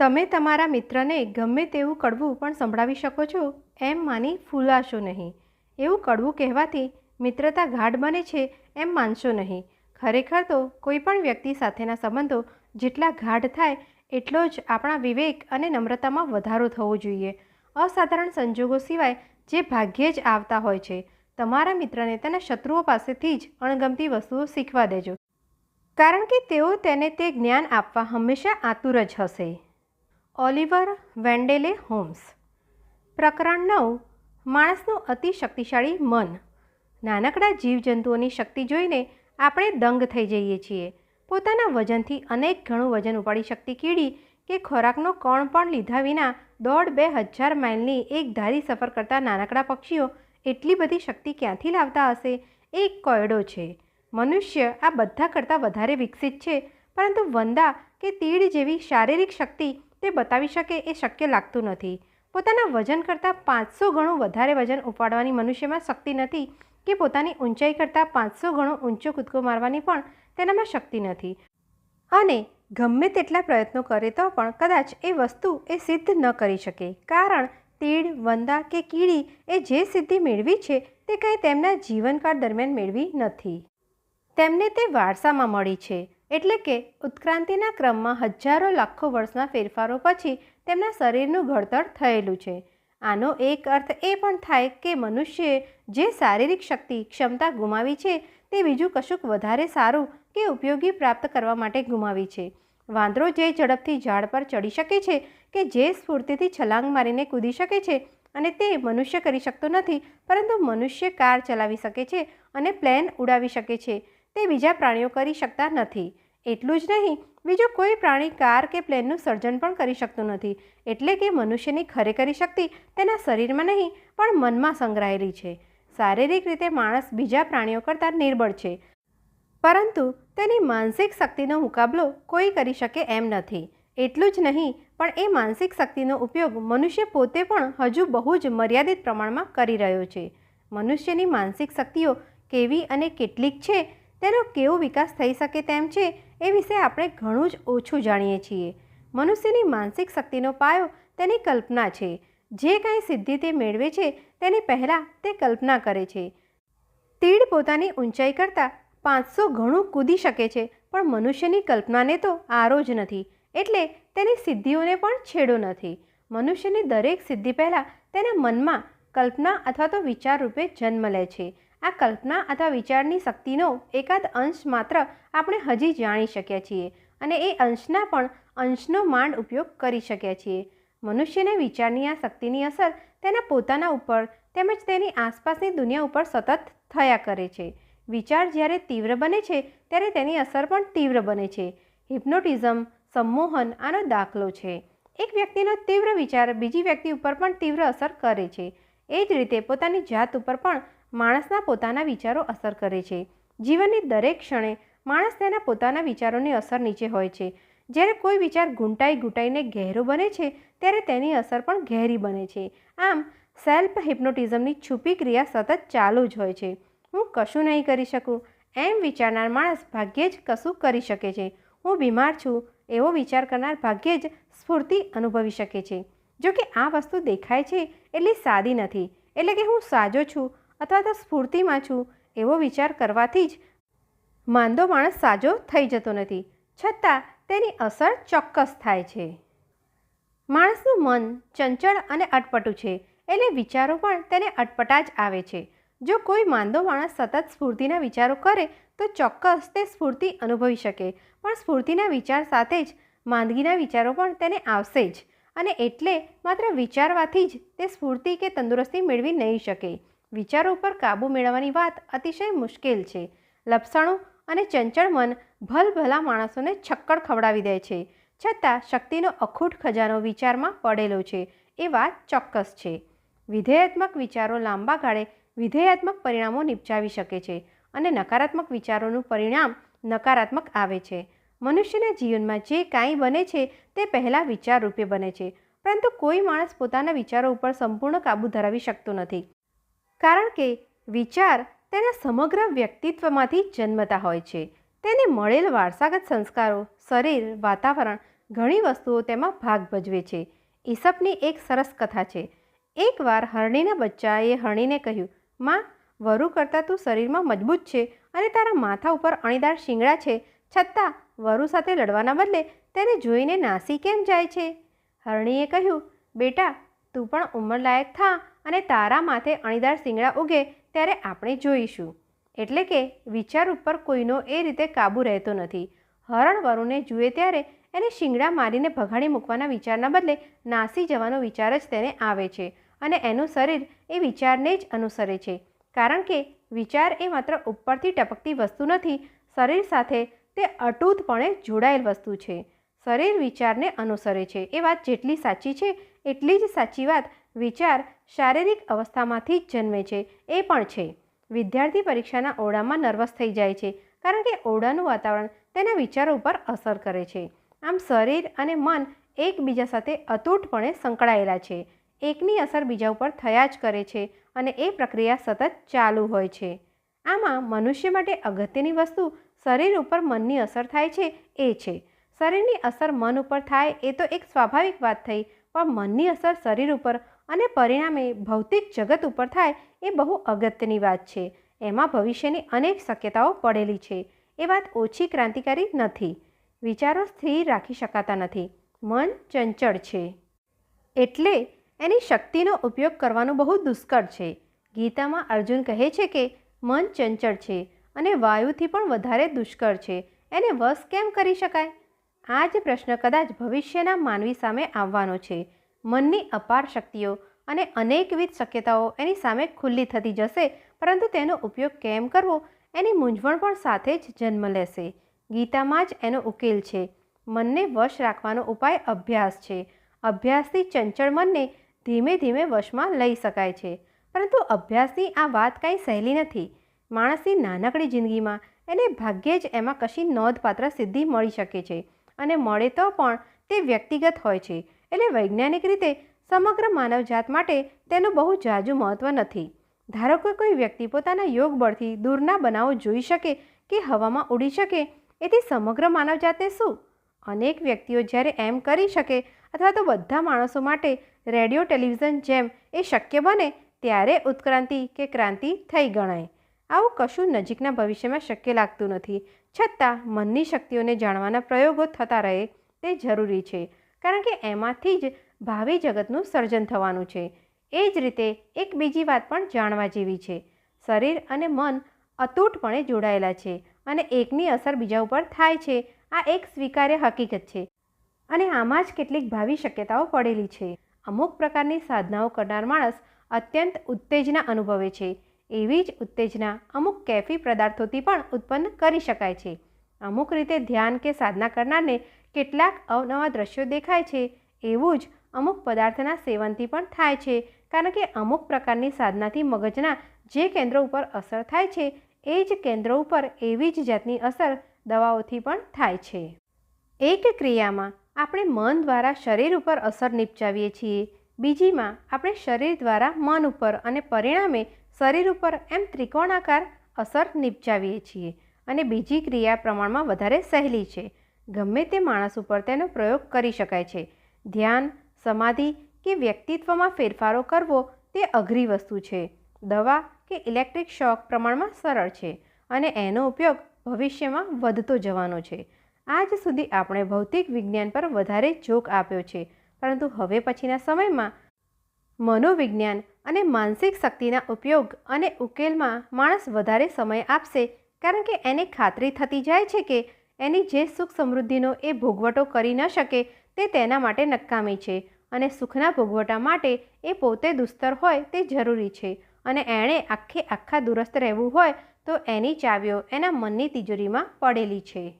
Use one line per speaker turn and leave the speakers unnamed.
તમે તમારા મિત્રને ગમે તેવું કડવું પણ સંભળાવી શકો છો, એમ માની ફૂલાશો નહીં. એવું કડવું કહેવાથી મિત્રતા ગાઢ બને છે, એમ માનશો નહીં. ખરેખર તો કોઈ પણ વ્યક્તિ સાથેના સંબંધો જેટલા ગાઢ થાય, એટલો જ આપણા વિવેક અને નમ્રતામાં વધારો થવો જોઈએ. અસાધારણ સંજોગો સિવાય જે ભાગ્યે જ આવતા હોય છે, તમારા મિત્રને તેના શત્રુઓ પાસેથી જ અણગમતી વસ્તુઓ શીખવા દેજો. કારણ કે તેઓ તેને તે જ્ઞાન આપવા હંમેશા આતુર જ હશે. ઓલિવર વેન્ડેલે હોમ્સ. પ્રકરણ નવ. માણસનું અતિ શક્તિશાળી મન. નાનકડા જીવજંતુઓની શક્તિ જોઈને આપણે દંગ થઈ જઈએ છીએ. પોતાના વજનથી અનેક ઘણું વજન ઉપાડી શકતી કીડી કે ખોરાકનો કણ પણ લીધા વિના દોઢ બે હજાર માઇલની એક ધારી સફર કરતા નાનકડા પક્ષીઓ એટલી બધી શક્તિ ક્યાંથી લાવતા હશે? એક કોયડો છે. મનુષ્ય આ બધા કરતાં વધારે વિકસિત છે, પરંતુ વંદા કે તીડ જેવી શારીરિક શક્તિ તે બતાવી શકે એ શક્ય લાગતું નથી. પોતાના વજન કરતાં પાંચસો ગણું વધારે વજન ઉપાડવાની મનુષ્યમાં શક્તિ નથી કે પોતાની ઊંચાઈ કરતાં પાંચસો ગણો ઊંચો કૂદકો મારવાની પણ તેનામાં શક્તિ નથી. અને ગમે તેટલા પ્રયત્નો કરે તો પણ કદાચ એ વસ્તુ એ સિદ્ધ ન કરી શકે. કારણ તીડ, વંદા કે કીડી એ જે સિદ્ધિ મેળવી છે તે કંઈ તેમના જીવનકાળ દરમિયાન મેળવી નથી. તેમને તે વારસામાં મળી છે. એટલે કે ઉત્ક્રાંતિના ક્રમમાં હજારો લાખો વર્ષના ફેરફારો પછી તેમના શરીરનું ઘડતર થયેલું છે. આનો એક અર્થ એ પણ થાય કે મનુષ્યએ જે શારીરિક શક્તિ, ક્ષમતા ગુમાવી છે તે બીજું કશુંક વધારે સારું કે ઉપયોગી પ્રાપ્ત કરવા માટે ગુમાવી છે. વાંદરો જે ઝડપથી ઝાડ પર ચડી શકે છે કે જે સ્ફૂર્તિથી છલાંગ મારીને કૂદી શકે છે અને તે મનુષ્ય કરી શકતો નથી, પરંતુ મનુષ્ય કાર ચલાવી શકે છે અને પ્લેન ઉડાવી શકે છે. તે બીજા પ્રાણીઓ કરી શકતા નથી. એટલું જ નહીં, બીજું કોઈ પ્રાણી કાર કે પ્લેનનું સર્જન પણ કરી શકતું નથી. એટલે કે મનુષ્યની ખરેખરી શક્તિ તેના શરીરમાં નહીં, પણ મનમાં સંગ્રહાયેલી છે. શારીરિક રીતે માણસ બીજા પ્રાણીઓ કરતાં નિર્બળ છે. પરંતુ તેની માનસિક શક્તિનો મુકાબલો કોઈ કરી શકે એમ નથી. એટલું જ નહીં, પણ એ માનસિક શક્તિનો ઉપયોગ મનુષ્ય પોતે પણ હજુ બહુ જ મર્યાદિત પ્રમાણમાં કરી રહ્યો છે. મનુષ્યની માનસિક શક્તિઓ કેવી અને કેટલીક છે તેનો કેવો વિકાસ થઈ શકે તેમ છે એ વિશે આપણે ઘણું જ ઓછું જાણીએ છીએ. મનુષ્યની માનસિક શક્તિનો પાયો તેની કલ્પના છે. જે કાંઈ સિદ્ધિ તે મેળવે છે, તેની પહેલાં તે કલ્પના કરે છે. તીડ પોતાની ઊંચાઈ કરતાં પાંચસો ઘણું કૂદી શકે છે, પણ મનુષ્યની કલ્પનાને તો આરો જ નથી. એટલે તેની સિદ્ધિઓને પણ છેડો નથી. મનુષ્યની દરેક સિદ્ધિ પહેલાં તેના મનમાં કલ્પના અથવા તો વિચાર રૂપે જન્મ લે છે. આ કલ્પના અથવા વિચારની શક્તિનો એકાદ અંશ માત્ર આપણે હજી જાણી શક્યા છીએ અને એ અંશના પણ અંશનો માંડ ઉપયોગ કરી શક્યા છીએ. મનુષ્યને વિચારની આ શક્તિની અસર તેના પોતાના ઉપર તેમજ તેની આસપાસની દુનિયા ઉપર સતત થયા કરે છે. વિચાર જ્યારે તીવ્ર બને છે, ત્યારે તેની અસર પણ તીવ્ર બને છે. હિપ્નોટિઝમ, સંમોહન આનો દાખલો છે. એક વ્યક્તિનો તીવ્ર વિચાર બીજી વ્યક્તિ ઉપર પણ તીવ્ર અસર કરે છે. એ જ રીતે પોતાની જાત ઉપર પણ માણસના પોતાના વિચારો અસર કરે છે. જીવનની દરેક ક્ષણે માણસ તેના પોતાના વિચારોની અસર નીચે હોય છે. જ્યારે કોઈ વિચાર ઘૂંટાઈ ઘૂંટાઈને ગહેરો બને છે, ત્યારે તેની અસર પણ ઘેરી બને છે. આમ, સેલ્ફ હિપ્નોટિઝમની છુપી ક્રિયા સતત ચાલુ જ હોય છે. હું કશું નહીં કરી શકું. એમ વિચારનાર માણસ ભાગ્યે જ કશું કરી શકે છે. હું બીમાર છું, એવો વિચાર કરનાર ભાગ્યે જ સ્ફૂર્તિ અનુભવી શકે છે. જો કે આ વસ્તુ દેખાય છે, એટલી સાદી નથી. એટલે કે હું સાજો છું અથવા તો સ્ફૂર્તિમાં છું એવો વિચાર કરવાથી જ માંદો માણસ સાજો થઈ જતો નથી. છતાં તેની અસર ચોક્કસ થાય છે. માણસનું મન ચંચળ અને અટપટું છે, એટલે વિચારો પણ તેને અટપટા જ આવે છે. જો કોઈ માંદો માણસ સતત સ્ફૂર્તિના વિચારો કરે, તો ચોક્કસ તે સ્ફૂર્તિ અનુભવી શકે, પણ સ્ફૂર્તિના વિચાર સાથે જ માંદગીના વિચારો પણ તેને આવશે જ. અને એટલે માત્ર વિચારવાથી જ તે સ્ફૂર્તિ કે તંદુરસ્તી મેળવી નહીં શકે. વિચારો ઉપર કાબૂ મેળવવાની વાત અતિશય મુશ્કેલ છે. લપસણું અને ચંચળ મન ભલભલા માણસોને છક્કડ ખવડાવી દે છે. છતાં શક્તિનો અખૂટ ખજાનો વિચારમાં પડેલો છે. એ વાત ચોક્કસ છે. વિધેયાત્મક વિચારો લાંબા ગાળે વિધેયાત્મક પરિણામો નિપજાવી શકે છે અને નકારાત્મક વિચારોનું પરિણામ નકારાત્મક આવે છે. મનુષ્યના જીવનમાં જે કાંઈ બને છે તે પહેલાં વિચાર રૂપે બને છે, પરંતુ કોઈ માણસ પોતાના વિચારો ઉપર સંપૂર્ણ કાબૂ ધરાવી શકતો નથી. કારણ કે વિચાર તેના સમગ્ર વ્યક્તિત્વમાંથી જન્મતા હોય છે. તેને મળેલ વારસાગત સંસ્કારો, શરીર, વાતાવરણ ઘણી વસ્તુઓ તેમાં ભાગ ભજવે છે. ઈસપની એક સરસ કથા છે. એકવાર હરણીના બચ્ચાએ હરણીને કહ્યું, માં, વરુ કરતાં તું શરીરમાં મજબૂત છે અને તારા માથા ઉપર અણીદાર શિંગડા છે. છતાં, વરુ સાથે લડવાના બદલે તેને જોઈને નાસી કેમ જાય છે? હરણીએ કહ્યું, બેટા તું પણ ઉંમરલાયક થા અને તારા માથે અણીદાર શિંગડા ઉગે ત્યારે આપણે જોઈશું. એટલે કે વિચાર ઉપર કોઈનો એ રીતે કાબૂ રહેતો નથી. હરણ વરુને જુએ ત્યારે એને શિંગડા મારીને ભગાડી મૂકવાના વિચારના બદલે નાસી જવાનો વિચાર જ તેને આવે છે અને એનું શરીર એ વિચારને જ અનુસરે છે. કારણ કે વિચાર એ માત્ર ઉપરથી ટપકતી વસ્તુ નથી, શરીર સાથે તે અટૂટપણે જોડાયેલ વસ્તુ છે. શરીર વિચારને અનુસરે છે. એ વાત જેટલી સાચી છે, એટલી જ સાચી વાત વિચાર શારીરિક અવસ્થામાંથી જ જન્મે છે. એ પણ છે. વિદ્યાર્થી પરીક્ષાના ઓરડામાં નર્વસ થઈ જાય છે, કારણ કે ઓરડાનું વાતાવરણ તેના વિચારો ઉપર અસર કરે છે. આમ શરીર અને મન એકબીજા સાથે અતૂટપણે સંકળાયેલા છે. એકની અસર બીજા ઉપર થયા જ કરે છે અને એ પ્રક્રિયા સતત ચાલુ હોય છે. આમાં મનુષ્ય માટે અગત્યની વસ્તુ શરીર ઉપર મનની અસર થાય છે, એ છે. શરીરની અસર મન ઉપર થાય એ તો એક સ્વાભાવિક વાત થઈ, પણ મનની અસર શરીર ઉપર અને પરિણામે ભૌતિક જગત ઉપર થાય એ બહુ અગત્યની વાત છે. એમાં ભવિષ્યની અનેક શક્યતાઓ પડેલી છે. એ વાત ઓછી ક્રાંતિકારી નથી. વિચારો સ્થિર રાખી શકાતા નથી. મન ચંચળ છે. એટલે એની શક્તિનો ઉપયોગ કરવાનું બહુ દુષ્કર છે. ગીતામાં અર્જુન કહે છે કે મન ચંચળ છે અને વાયુથી પણ વધારે દુષ્કર છે. એને વશ કેમ કરી શકાય? આ જ પ્રશ્ન કદાચ ભવિષ્યના માનવી સામે આવવાનો છે. મનની અપાર શક્તિઓ અને અનેકવિધ શક્યતાઓ એની સામે ખુલ્લી થતી જશે, પરંતુ તેનો ઉપયોગ કેમ કરવો? એની મૂંઝવણ પણ સાથે જ જન્મ લેશે. ગીતામાં જ એનો ઉકેલ છે. મનને વશ રાખવાનો ઉપાય અભ્યાસ છે. અભ્યાસથી ચંચળ મનને ધીમે ધીમે વશમાં લઈ શકાય છે. પરંતુ અભ્યાસની આ વાત કાંઈ સહેલી નથી. માણસની નાનકડી જિંદગીમાં એને ભાગ્યે જ એમાં કશી નોંધપાત્ર સિદ્ધિ મળી શકે છે. અને મળે તો પણ તે વ્યક્તિગત હોય છે. એટલે વૈજ્ઞાનિક રીતે સમગ્ર માનવજાત માટે તેનું બહુ જાજુ મહત્ત્વ નથી. ધારો કે કોઈ વ્યક્તિ પોતાના યોગ બળથી દૂરના બનાવો જોઈ શકે કે હવામાં ઉડી શકે, એથી સમગ્ર માનવજાતને શું? અનેક વ્યક્તિઓ જ્યારે એમ કરી શકે અથવા તો બધા માણસો માટે રેડિયો, ટેલિવિઝન જેમ એ શક્ય બને, ત્યારે ઉત્ક્રાંતિ કે ક્રાંતિ થઈ ગણાય. આવું કશું નજીકના ભવિષ્યમાં શક્ય લાગતું નથી. છતાં મનની શક્તિઓને જાણવાના પ્રયોગો થતા રહે તે જરૂરી છે, કારણ કે એમાંથી જ ભાવિ જગતનું સર્જન થવાનું છે. એ જ રીતે એક બીજી વાત પણ જાણવા જેવી છે. શરીર અને મન અતૂટપણે જોડાયેલા છે અને એકની અસર બીજા ઉપર થાય છે. આ એક સ્વીકાર્ય હકીકત છે. અને આમાં જ કેટલીક ભાવિ શક્યતાઓ પડેલી છે. અમુક પ્રકારની સાધનાઓ કરનાર માણસ અત્યંત ઉત્તેજના અનુભવે છે. એવી જ ઉત્તેજના અમુક કેફી પદાર્થોથી પણ ઉત્પન્ન કરી શકાય છે. અમુક રીતે ધ્યાન કે સાધના કરનારને કેટલાક અવનવા દ્રશ્યો દેખાય છે. એવું જ અમુક પદાર્થના સેવનથી પણ થાય છે. કારણ કે અમુક પ્રકારની સાધનાથી મગજના જે કેન્દ્રો ઉપર અસર થાય છે, એ જ કેન્દ્રો ઉપર એવી જ જાતની અસર દવાઓથી પણ થાય છે. એક ક્રિયામાં આપણે મન દ્વારા શરીર ઉપર અસર નિપજાવીએ છીએ. બીજીમાં આપણે શરીર દ્વારા મન ઉપર અને પરિણામે શરીર ઉપર એમ ત્રિકોણાકાર અસર નિપજાવીએ છીએ અને બીજી ક્રિયા પ્રમાણમાં વધારે સહેલી છે. ગમે તે માણસ ઉપર તેનો પ્રયોગ કરી શકાય છે. ધ્યાન, સમાધિ કે વ્યક્તિત્વમાં ફેરફારો કરવો તે અઘરી વસ્તુ છે. દવા કે ઇલેક્ટ્રિક શોક પ્રમાણમાં સરળ છે અને એનો ઉપયોગ ભવિષ્યમાં વધતો જવાનો છે. આજ સુધી આપણે ભૌતિક વિજ્ઞાન પર વધારે જોક આપ્યો છે, પરંતુ હવે પછીના સમયમાં મનોવિજ્ઞાન અને માનસિક શક્તિના ઉપયોગ અને ઉકેલમાં માણસ વધારે સમય આપશે કારણ કે એને ખાતરી થતી જાય છે કે એની જે સુખ સમૃદ્ધિનો એ ભોગવટો કરી ન શકે તે તેના માટે નકામી છે અને સુખના ભોગવટા માટે એ પોતે દુસ્તર હોય તે જરૂરી છે અને એણે આખે આખા દુરસ્ત રહેવું હોય તો એની ચાવીઓ એના મનની તિજોરીમાં પડેલી છે.